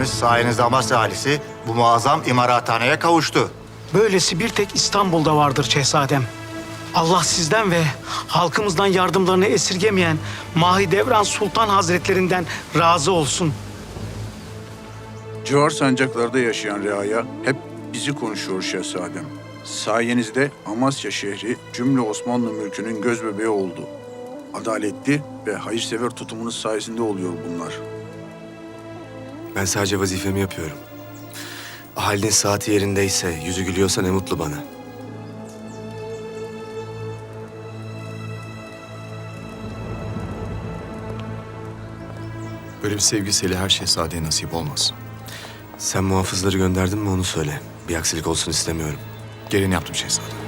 şehzademiz sayenizde Amasya ailesi bu muazzam imarathaneye kavuştu. Böylesi bir tek İstanbul'da vardır şehzadem. Allah sizden ve halkımızdan yardımlarını esirgemeyen Mahidevran Sultan Hazretlerinden razı olsun. Civar sancaklarda yaşayan reaya hep bizi konuşuyor şehzadem. Sayenizde Amasya şehri cümle Osmanlı mülkünün göz bebeği oldu. Adaletli ve hayırsever tutumunuz sayesinde oluyor bunlar. Ben sadece vazifemi yapıyorum. Ahalinin saati yerindeyse, yüzü gülüyorsa ne mutlu bana. Böyle bir sevgisiyle her şehzadeye nasip olmaz. Sen muhafızları gönderdin mi onu söyle. Bir aksilik olsun istemiyorum. Gereğini yaptım şehzadem.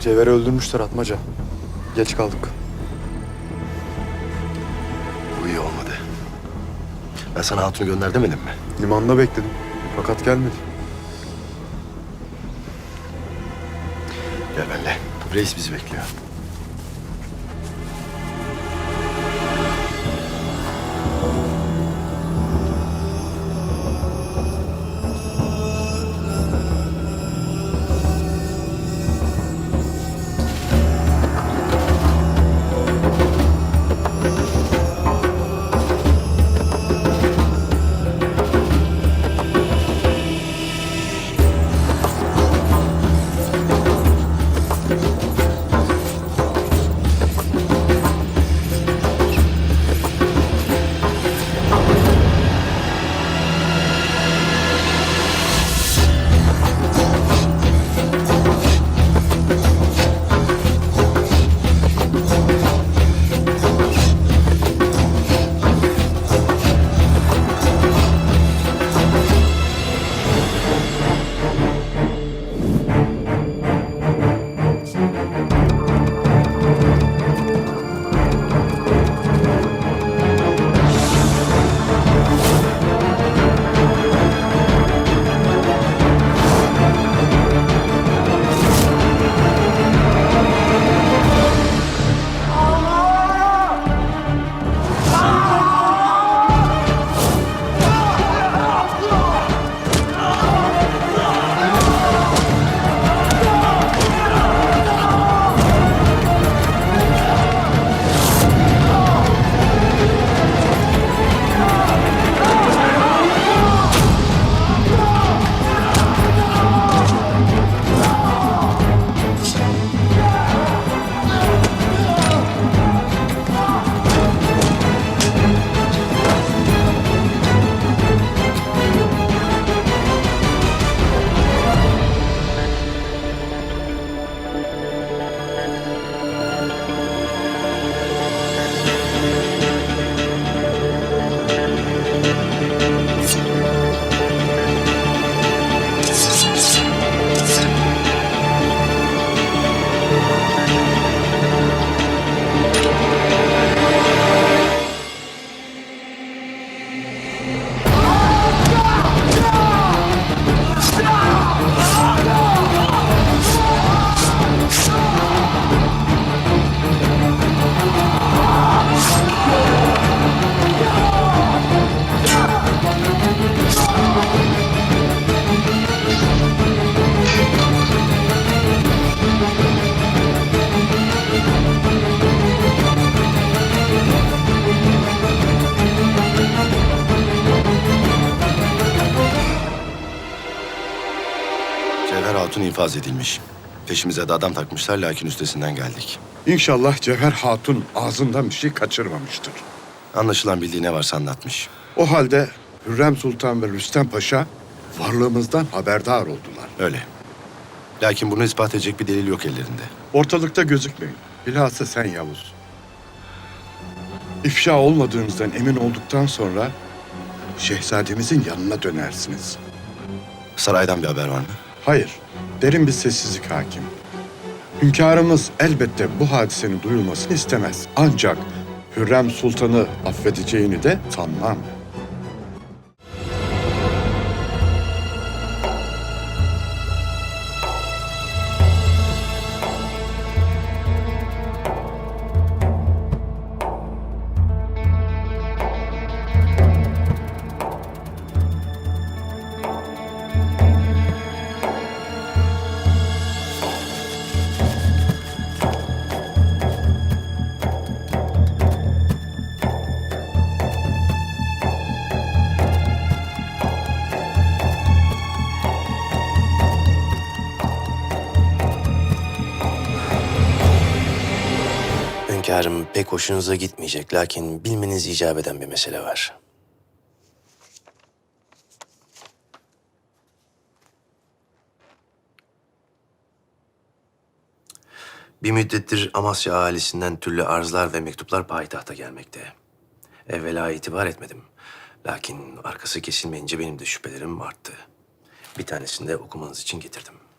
Cevher'i öldürmüşler Atmaca. Geç kaldık. Bu iyi olmadı. Ben sana hatunu gönder demedim mi? Limanda bekledim. Fakat gelmedi. Gel benimle. Reis bizi bekliyor. İnfaz edilmiş. Peşimize de adam takmışlar lakin üstesinden geldik. İnşallah Cevher Hatun ağzından bir şey kaçırmamıştır. Anlaşılan bildiği ne varsa anlatmış. O halde Hürrem Sultan ve Rüstem Paşa varlığımızdan haberdar oldular. Öyle. Lakin bunu ispat edecek bir delil yok ellerinde. Ortalıkta gözükmeyin. Bilhassa sen Yavuz. İfşa olmadığınızdan emin olduktan sonra şehzademizin yanına dönersiniz. Saraydan bir haber var mı? Hayır, derin bir sessizlik hakim. Hünkârımız elbette bu hadisenin duyulmasını istemez. Ancak Hürrem Sultan'ı affedeceğini de sanmam. Pek hoşunuza gitmeyecek lakin bilmeniz icap eden bir mesele var. Bir müddettir Amasya ahalisinden türlü arzlar ve mektuplar payitahta gelmekte. Evvela itibar etmedim. Lakin arkası kesilmeyince benim de şüphelerim arttı. Bir tanesini de okumanız için getirdim.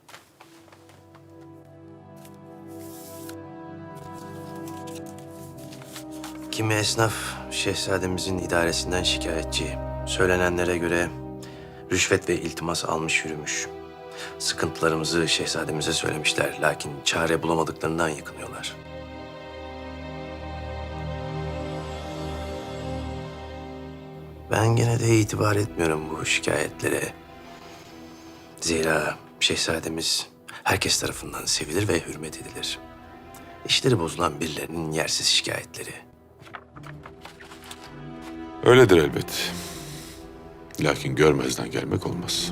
Kimi esnaf şehzademizin idaresinden şikayetçi. Söylenenlere göre rüşvet ve iltimas almış yürümüş. Sıkıntılarımızı şehzademize söylemişler lakin çare bulamadıklarından yakınıyorlar. Ben gene de itibar etmiyorum bu şikayetlere. Zira şehzademiz herkes tarafından sevilir ve hürmet edilir. İşleri bozulan birilerinin yersiz şikayetleri. Öyledir elbet. Lakin görmezden gelmek olmaz.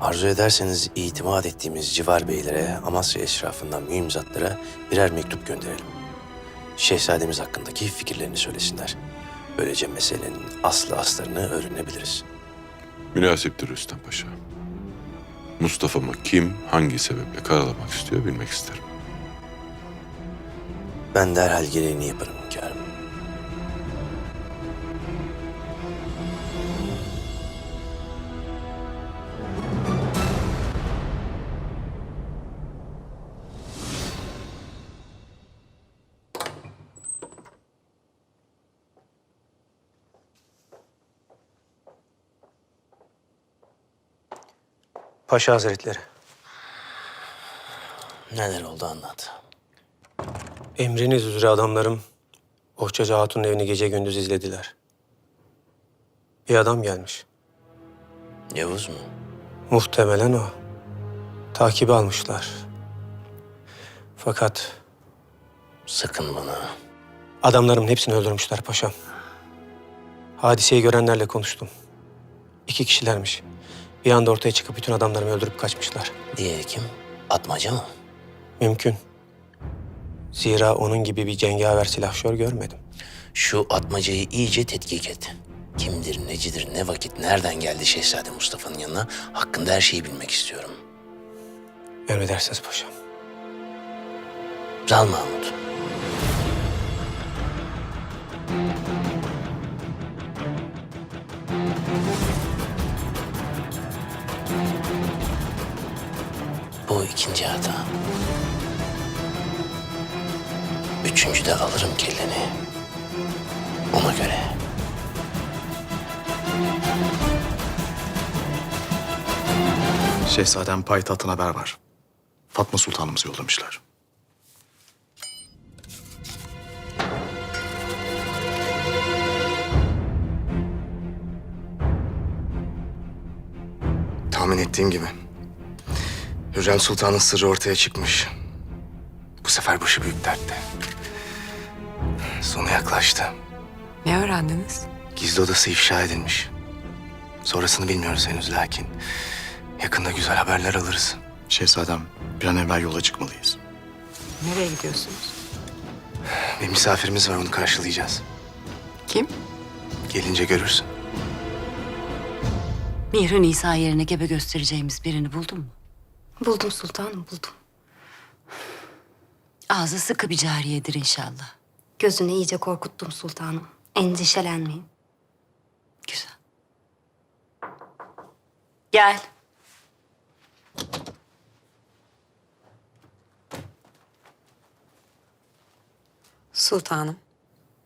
Arzu ederseniz itimat ettiğimiz civar beylere, Amasya eşrafından mühim zatlara birer mektup gönderelim. Şehzademiz hakkındaki fikirlerini söylesinler. Böylece meselenin aslı aslarını öğrenebiliriz. Münasiptir Rüstem Paşa. Mustafa'mı kim, hangi sebeple karalamak istiyor bilmek isterim. Ben derhal gereğini yaparım hünkârım. Paşa Hazretleri, Neler oldu anlat. Emriniz üzere adamlarım Bohçacı Hatun'un evini gece gündüz izlediler. Bir adam gelmiş. Yavuz mu? Muhtemelen o. Takibi almışlar. Fakat Sakın bana. adamlarımın hepsini öldürmüşler paşam. Hadiseyi görenlerle konuştum. İki kişilermiş. Bir anda ortaya çıkıp bütün adamlarımı öldürüp kaçmışlar. Diğeri kim? Atmaca mı? Mümkün. Zira onun gibi bir cengaver silahşör görmedim. Şu atmacayı iyice tetkik et. Kimdir, necidir, ne vakit, nereden geldi Şehzade Mustafa'nın yanına? Hakkında her şeyi bilmek istiyorum. Emredersiniz paşam. Zal Mahmut. Bu ikinci hata. Üçüncüde alırım kelleni. Ona göre. Şehzadem payitahtın haber var. Fatma Sultanımızı yollamışlar. Tahmin ettiğim gibi. Hürrem Sultan'ın sırrı ortaya çıkmış. Bu sefer başı büyük dertte. Sonu yaklaştı. Ne öğrendiniz? Gizli odası ifşa edilmiş. Sonrasını bilmiyoruz henüz lakin yakında güzel haberler alırız. Şehzadem bir an evvel yola çıkmalıyız. Nereye gidiyorsunuz? Bir misafirimiz var onu karşılayacağız. Kim? Gelince görürsün. Mihri Nisa yerine gebe göstereceğimiz birini buldun mu? Buldum sultanım buldum. Ağzı sıkı bir cariyedir inşallah. Gözünü iyice korkuttum sultanım. Endişelenmeyin. Güzel. Gel. Sultanım,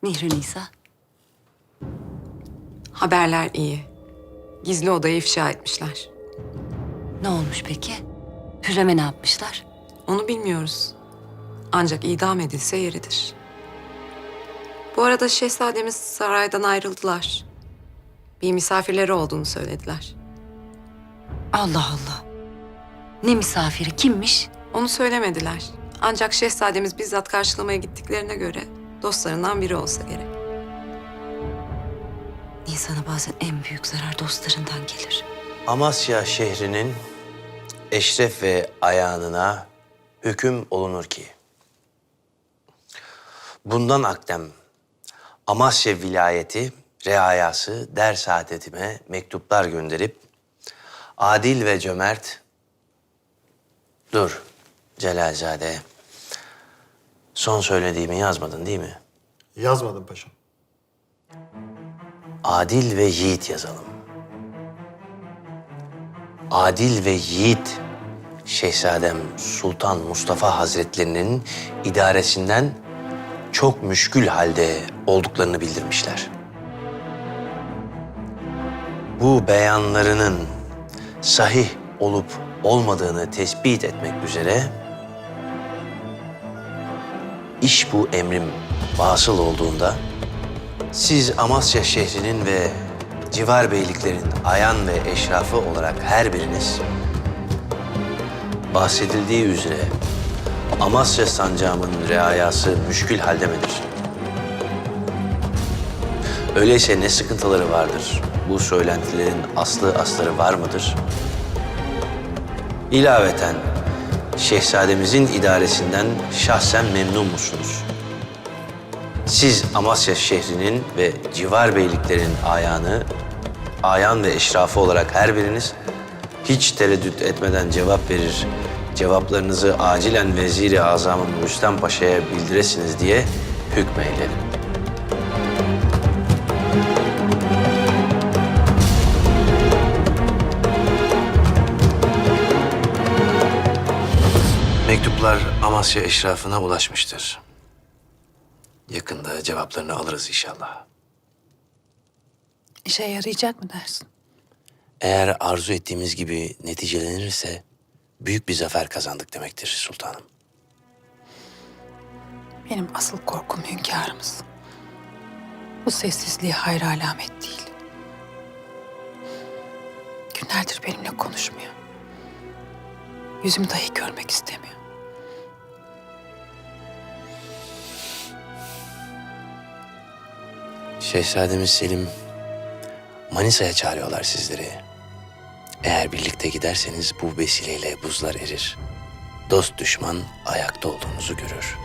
Mihri Nisa. haberler iyi. Gizli odayı ifşa etmişler. Ne olmuş peki? Hürrem'e ne yapmışlar? Onu bilmiyoruz. Ancak idam edilse yeridir. Bu arada şehzademiz saraydan ayrıldılar. Bir misafirleri olduğunu söylediler. Allah Allah. Ne misafiri kimmiş? Onu söylemediler. Ancak şehzademiz bizzat karşılamaya gittiklerine göre dostlarından biri olsa gerek. İnsana bazen en büyük zarar dostlarından gelir. Amasya şehrinin eşref ve ayağınına hüküm olunur ki Bundan akdem Amasya vilayeti reayası der saadetime mektuplar gönderip adil ve cömert Dur Celalzade. Son söylediğimi yazmadın değil mi? Yazmadım paşam. Adil ve yiğit yazalım. Adil ve yiğit Şehzadem Sultan Mustafa Hazretlerinin idaresinden çok müşkül halde olduklarını bildirmişler. Bu beyanlarının sahih olup olmadığını tespit etmek üzere iş bu emrim vasıl olduğunda siz Amasya şehrinin ve civar beyliklerin ayan ve eşrafı olarak her biriniz bahsedildiği üzere Amasya sancağımın reayası müşkül halde midir? Öyleyse ne sıkıntıları vardır? Bu söylentilerin aslı asları var mıdır? İlaveten şehzademizin idaresinden şahsen memnun musunuz? Siz Amasya şehrinin ve civar beyliklerin ayağını, ayan ve eşrafı olarak her biriniz hiç tereddüt etmeden cevap verir, cevaplarınızı acilen Vezir-i Azam'ın Rüstem Paşa'ya bildiresiniz diye hükmeyledim. Mektuplar Amasya eşrafına ulaşmıştır. Yakında cevaplarını alırız inşallah. İşe yarayacak mı dersin? Eğer arzu ettiğimiz gibi neticelenirse büyük bir zafer kazandık demektir sultanım. Benim asıl korkum hünkârımız. Bu sessizliği hayır alamet değil. Günlerdir benimle konuşmuyor. Yüzümü dahi görmek istemiyor. Şehzademiz Selim Manisa'ya çağırıyorlar sizleri. Eğer birlikte giderseniz bu vesileyle buzlar erir. Dost düşman ayakta olduğunuzu görür.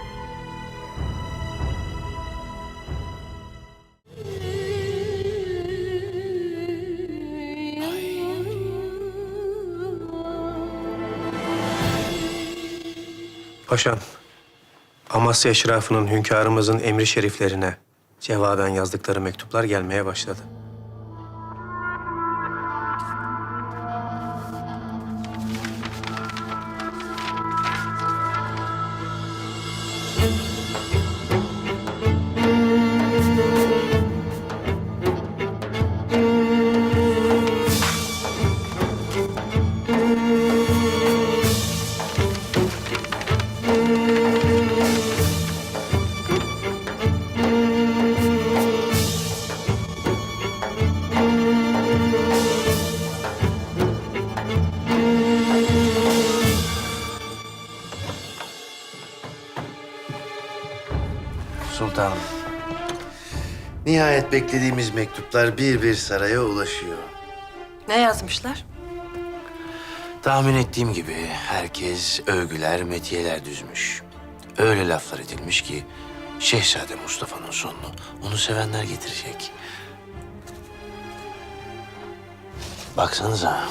Paşam, Amasya eşrafının hünkârımızın emri şeriflerine cevaben yazdıkları mektuplar gelmeye başladı. Nihayet beklediğimiz mektuplar bir bir saraya ulaşıyor. Ne yazmışlar? Tahmin ettiğim gibi herkes övgüler, metiyeler düzmüş. Öyle laflar edilmiş ki Şehzade Mustafa'nın sonunu onu sevenler getirecek. Baksanıza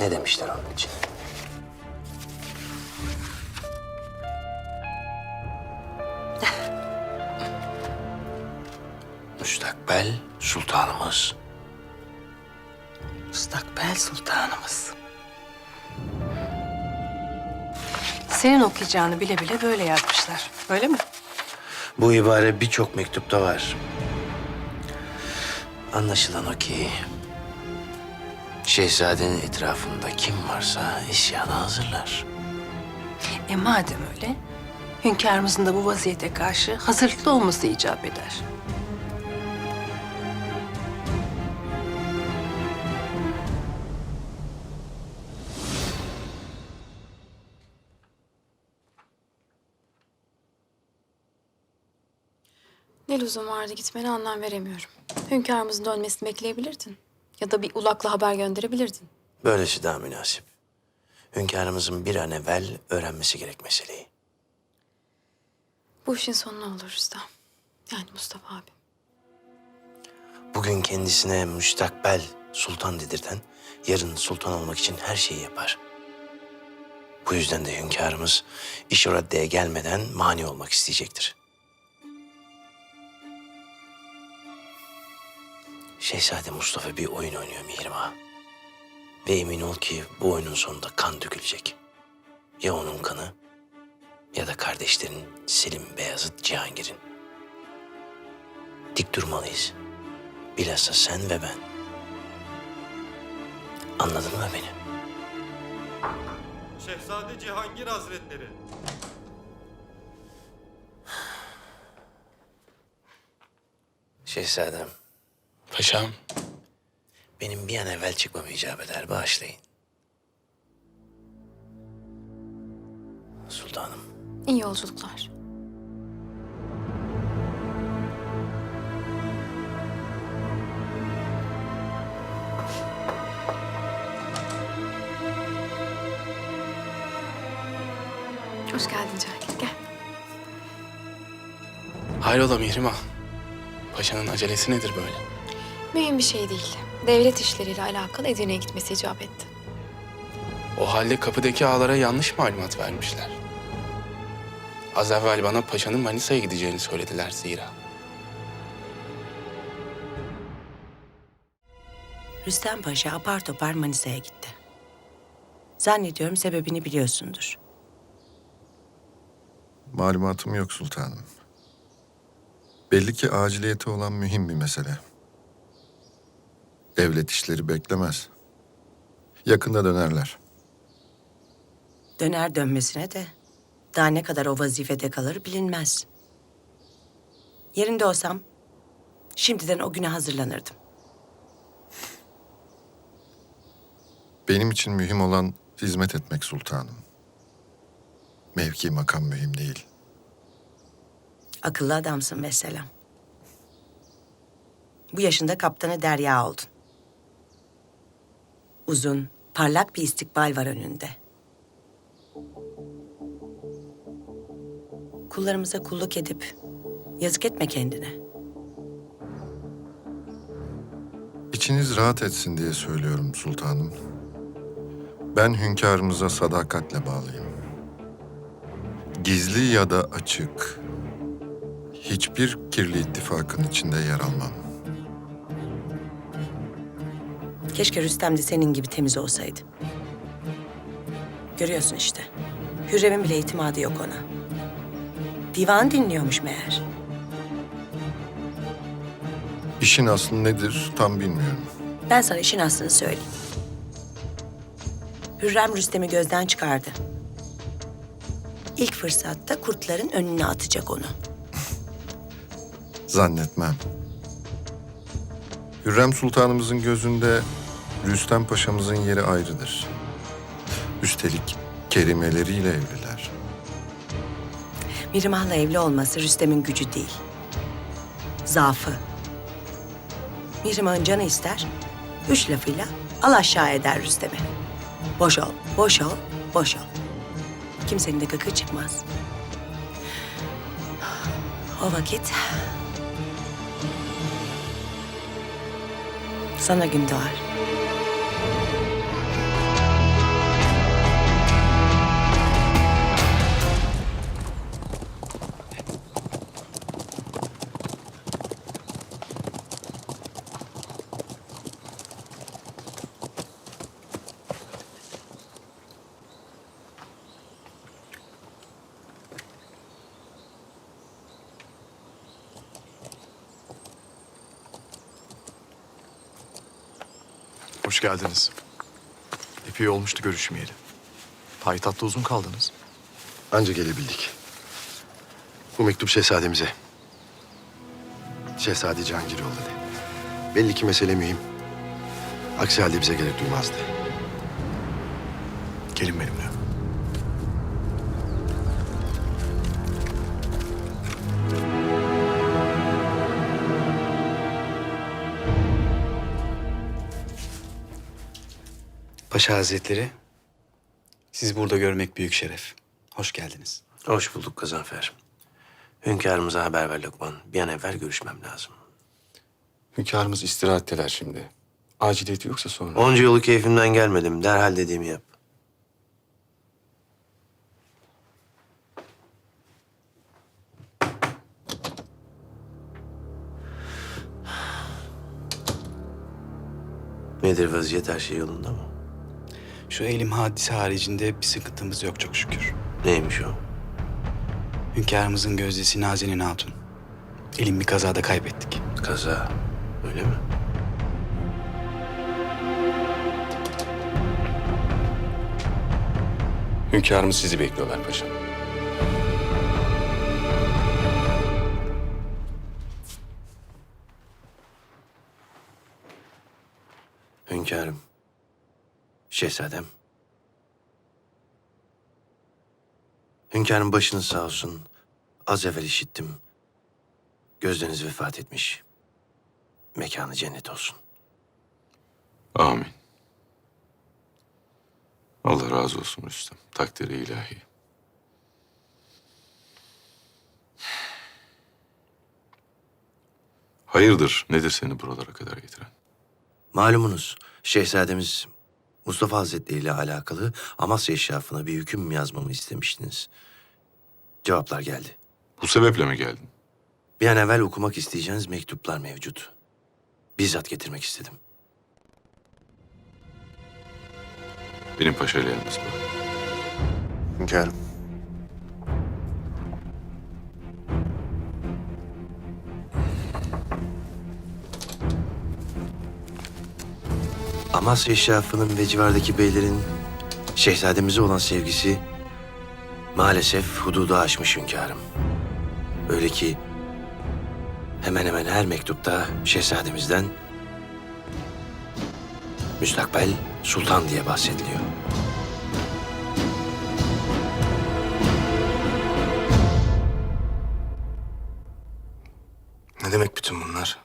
ne demişler onun için. Müstakbel sultanımız. Müstakbel sultanımız. Senin okuyacağını bile bile böyle yazmışlar. Öyle mi? Bu ibare birçok mektupta var. Anlaşılan o ki... Şehzadenin etrafında kim varsa isyana hazırlar. E madem öyle, hünkârımızın da bu vaziyete karşı hazırlıklı olması icap eder. Lüzum vardı gitmene anlam veremiyorum. Hünkârımızın dönmesini bekleyebilirdin. Ya da bir ulakla haber gönderebilirdin. Böylesi daha münasip. Hünkârımızın bir an evvel öğrenmesi gerek meseleyi. Bu işin sonu ne olur Rüstem? Yani Mustafa abi. Bugün kendisine müstakbel sultan dedirten, yarın sultan olmak için her şeyi yapar. Bu yüzden de hünkârımız iş o raddeye gelmeden mani olmak isteyecektir. Şehzade Mustafa bir oyun oynuyor Mihrimah. Ve emin ol ki bu oyunun sonunda kan dökülecek. Ya onun kanı ya da kardeşlerin Selim, Beyazıt, Cihangir'in. Dik durmalıyız. Bilhassa sen ve ben. Anladın mı beni? Şehzade Cihangir Hazretleri. Şehzadem, Paşam. benim bir an evvel çıkmam icap eder. Bağışlayın. Sultanım, İyi yolculuklar. Hoş geldin Cahil. Gel. Hayrola Mihrimah? Paşanın acelesi nedir böyle? Mühim bir şey değil. Devlet işleriyle alakalı Edirne'ye gitmesi icap etti. O halde kapıdaki ağalara yanlış malumat vermişler. Az evvel bana paşanın Manisa'ya gideceğini söylediler zira. Rüstem Paşa apar topar Manisa'ya gitti. Zannediyorum sebebini biliyorsundur. Malumatım yok sultanım. Belli ki aciliyeti olan mühim bir mesele. Devlet işleri beklemez. Yakında dönerler. Döner dönmesine de daha ne kadar o vazifede kalır bilinmez. Yerinde olsam şimdiden o güne hazırlanırdım. Benim için mühim olan hizmet etmek sultanım. Mevki makam mühim değil. Akıllı adamsın mesela. Bu yaşında kaptanı derya oldun. Uzun, parlak bir istikbal var önünde. Kullarımıza kulluk edip yazık etme kendine. İçiniz rahat etsin diye söylüyorum sultanım. Ben hünkârımıza sadakatle bağlıyım. Gizli ya da açık, hiçbir kirli ittifakın içinde yer almam. Keşke Rüstem de senin gibi temiz olsaydı. Görüyorsun işte. Hürrem'in bile itimadı yok ona. Divan dinliyormuş meğer. İşin aslı nedir tam bilmiyorum. Ben sana işin aslını söyleyeyim. Hürrem Rüstem'i gözden çıkardı. İlk fırsatta kurtların önüne atacak onu. Zannetmem. Hürrem Sultanımızın gözünde Rüstem Paşa'mızın yeri ayrıdır. Üstelik kerimeleriyle evliler. Mirimah'la evli olması Rüstem'in gücü değil. Zaafı. Mirimah'ın canı ister, üç lafıyla al aşağı eder Rüstem'i. Boş ol, boş ol, boş ol. Kimsenin de gıkı çıkmaz. O vakit... Sana gün doğar. Hoş geldiniz. Epey olmuştu görüşmeyeli. Payitahtta uzun kaldınız. Anca gelebildik. Bu mektup şehzademize. Şehzade Cihangir yolladı. Belli ki mesele mühim. Aksi halde bize gerek duymazdı. Gelin benimle. Paşa Hazretleri, sizi burada görmek büyük şeref. Hoş geldiniz. Hoş bulduk Gazanfer. Hünkârımıza haber ver Lokman. Bir an evvel görüşmem lazım. Hünkârımız istirahatteler şimdi. Aciliyeti yoksa sonra. Onca yolu keyfimden gelmedim. Derhal dediğimi yap. Nedir vaziyet? Her şey yolunda mı? Şu elim hadise haricinde bir sıkıntımız yok çok şükür. Neymiş o? Hünkârımızın gözdesi Nazenin Hatun. Elim bir kazada kaybettik. Kaza. Öyle mi? Hünkârımız sizi bekliyorlar paşam. Hünkârım. Şehzadem. Hünkârım başınız sağ olsun. Az evvel işittim. Gözdeniz vefat etmiş. Mekanı cennet olsun. Amin. Allah razı olsun Rüstem. Takdiri ilahi. Hayırdır? Nedir seni buralara kadar getiren? Malumunuz şehzademiz Mustafa Hazretleri ile alakalı Amasya eşrafına bir hüküm yazmamı istemiştiniz. Cevaplar geldi. Bu sebeple mi geldin? Bir an evvel okumak isteyeceğiniz mektuplar mevcut. Bizzat getirmek istedim. Benim paşayla yalnız bırak. Hünkârım. Amasya eşrafının ve civardaki beylerin şehzademize olan sevgisi maalesef hududu aşmış hünkârım. Öyle ki hemen hemen her mektupta şehzademizden müstakbel sultan diye bahsediliyor. Ne demek bütün bunlar?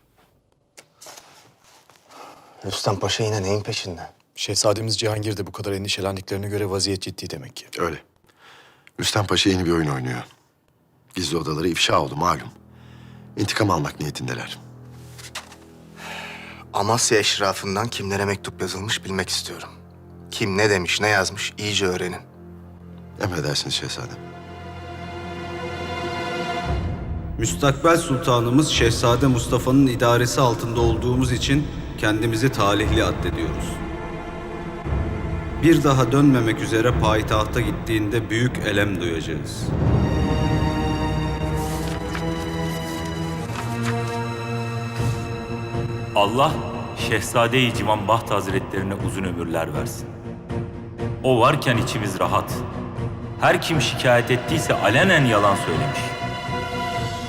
Rüstem Paşa yine neyin peşinde? Şehzademiz Cihangir de bu kadar endişelendiklerine göre vaziyet ciddi demek ki. Öyle. Rüstem Paşa yeni bir oyun oynuyor. Gizli odaları ifşa oldu malum. İntikam almak niyetindeler. Amasya eşrafından kimlere mektup yazılmış bilmek istiyorum. Kim ne demiş, ne yazmış iyice öğrenin. Emredersiniz şehzadem. Müstakbel sultanımız Şehzade Mustafa'nın idaresi altında olduğumuz için kendimizi talihli addediyoruz. Bir daha dönmemek üzere payitahta gittiğinde büyük elem duyacağız. Allah Şehzade-i Civan Baht Hazretlerine uzun ömürler versin. O varken içimiz rahat. Her kim şikayet ettiyse alenen yalan söylemiş.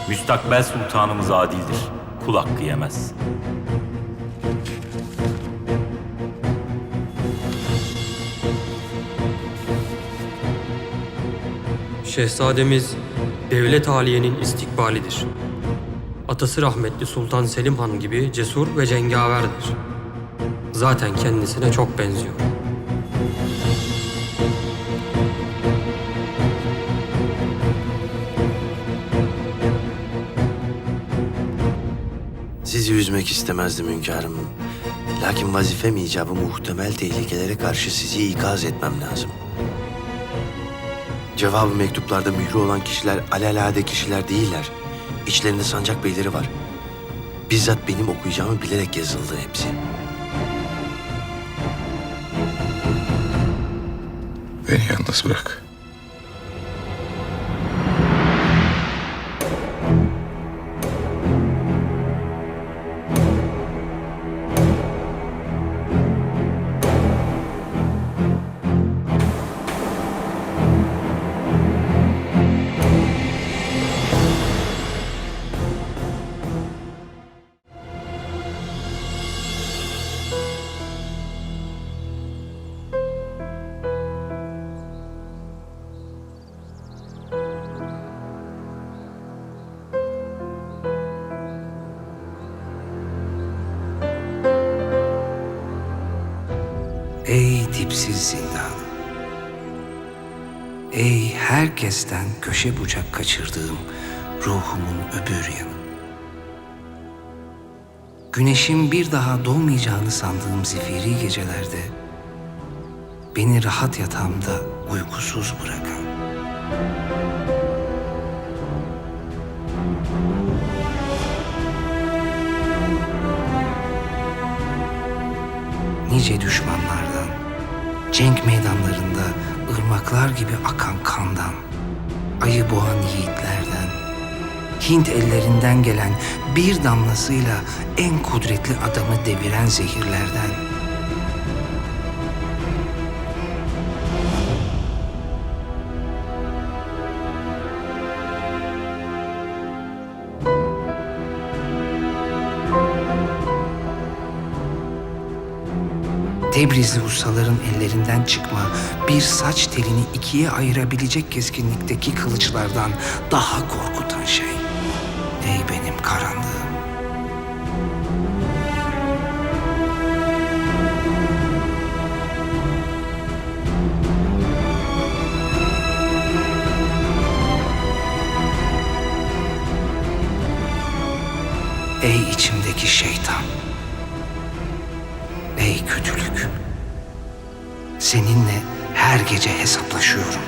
Müstakbel sultanımız adildir. Kul hakkı yemez. Şehzademiz devlet aliyenin istikbalidir. Atası rahmetli Sultan Selim Han gibi cesur ve cengaverdir. Zaten kendisine çok benziyor. Sizi üzmek istemezdim hünkârım. Lakin vazifem icabı muhtemel tehlikelere karşı sizi ikaz etmem lazım. Cevabı mektuplarda mührü olan kişiler alelade kişiler değiller. İçlerinde sancak beyleri var. Bizzat benim okuyacağımı bilerek yazıldı hepsi. Beni yalnız bırak. Dipsiz zindan. Ey herkesten köşe bucak kaçırdığım ruhumun öbür yanı. Güneşin bir daha doğmayacağını sandığım zifiri gecelerde beni rahat yatağımda uykusuz bırakan nice düşmanlardan, cenk meydanlarında ırmaklar gibi akan kandan, ayı boğan yiğitlerden, Hint ellerinden gelen bir damlasıyla en kudretli adamı deviren zehirlerden, Tebrizli ustaların ellerinden çıkma bir saç telini ikiye ayırabilecek keskinlikteki kılıçlardan daha korkutan şey. Ey benim karanlığım. Ey içimdeki şeytan. Seninle her gece hesaplaşıyorum.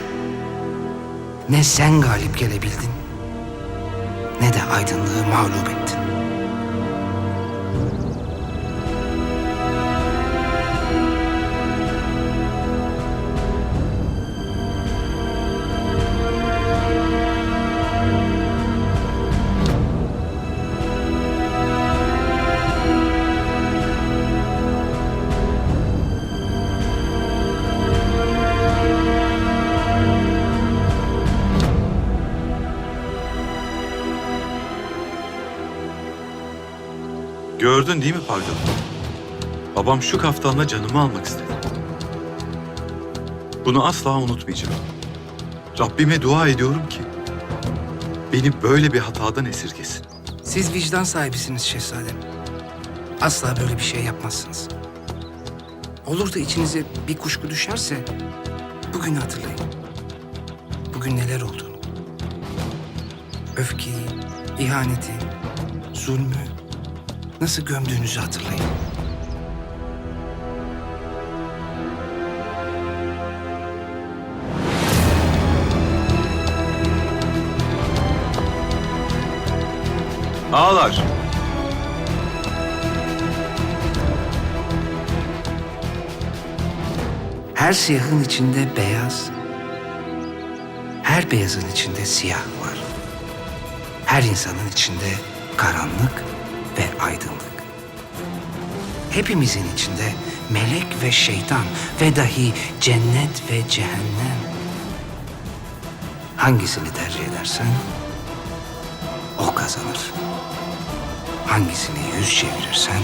Ne sen galip gelebildin, ne de aydınlığı mağlup ettin. Gördün değil mi Pargalı? Babam şu kaftanla canımı almak istedi. Bunu asla unutmayacağım. Rabbime dua ediyorum ki beni böyle bir hatadan esirgesin. Siz vicdan sahibisiniz şehzadem. Asla böyle bir şey yapmazsınız. Olur da içinize bir kuşku düşerse bugün hatırlayın. Bugün neler olduğunu. Öfkeyi, ihaneti, zulmü nasıl gömdüğünüzü hatırlayın. Ağlar. Her siyahın içinde beyaz, her beyazın içinde siyah var. Her insanın içinde karanlık ve aydınlık. Hepimizin içinde melek ve şeytan ve dahi cennet ve cehennem. Hangisini tercih edersen o kazanır. Hangisini yüz çevirirsen